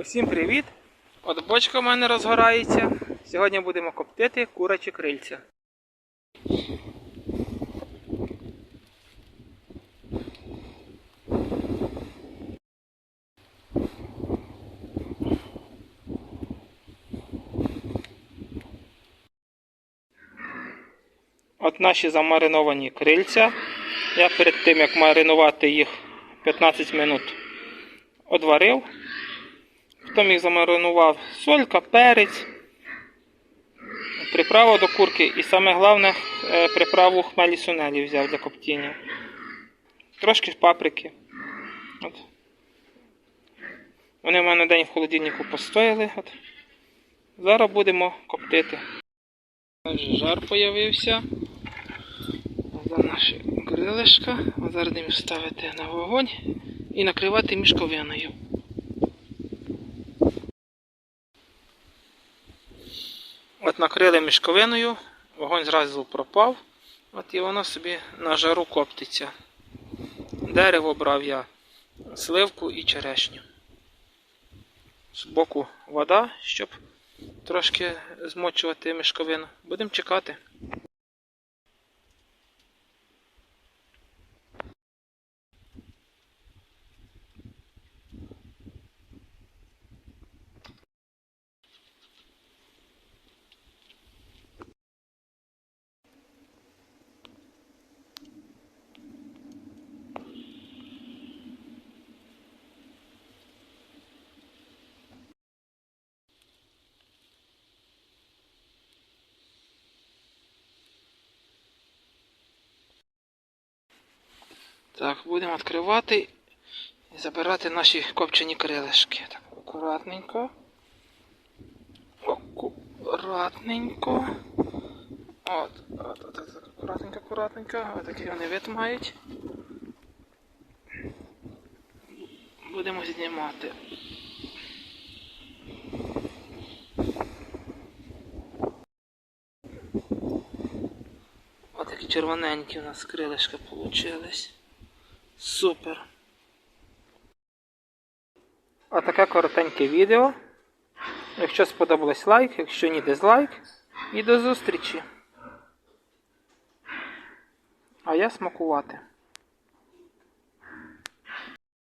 Усім привіт! От бочка в мене розгорається. Сьогодні будемо коптити курячі крильця. От наші замариновані крильця. Я перед тим як маринувати їх 15 минут одварив. Потім їх замаринував солька, перець, приправу до курки і саме головне е, приправу хмелі сунелі взяв для коптіння. Трошки паприки. От. Вони в мене день в холодильнику постояли. От. Зараз будемо коптити. Жар появився. Це наші крилишка. Зараз будемо ставити на вогонь і накривати мішковиною. От накрили мішковиною, вогонь зразу пропав, от і воно собі на жару коптиться. Дерево брав я сливку і черешню. Збоку вода, щоб трошки змочувати мішковину. Будемо чекати. Так, будемо відкривати і забирати наші копчені крилишки. Так, акуратненько. Акуратненько. От, от, от, так, акуратненько, акуратненько. Ось такий вони вид мають. Будемо знімати. Ось такі червоненькі у нас крилишка получились. Супер. Отаке коротеньке відео. Якщо сподобалось лайк, якщо ні дизлайк. І до зустрічі. А я смакувати.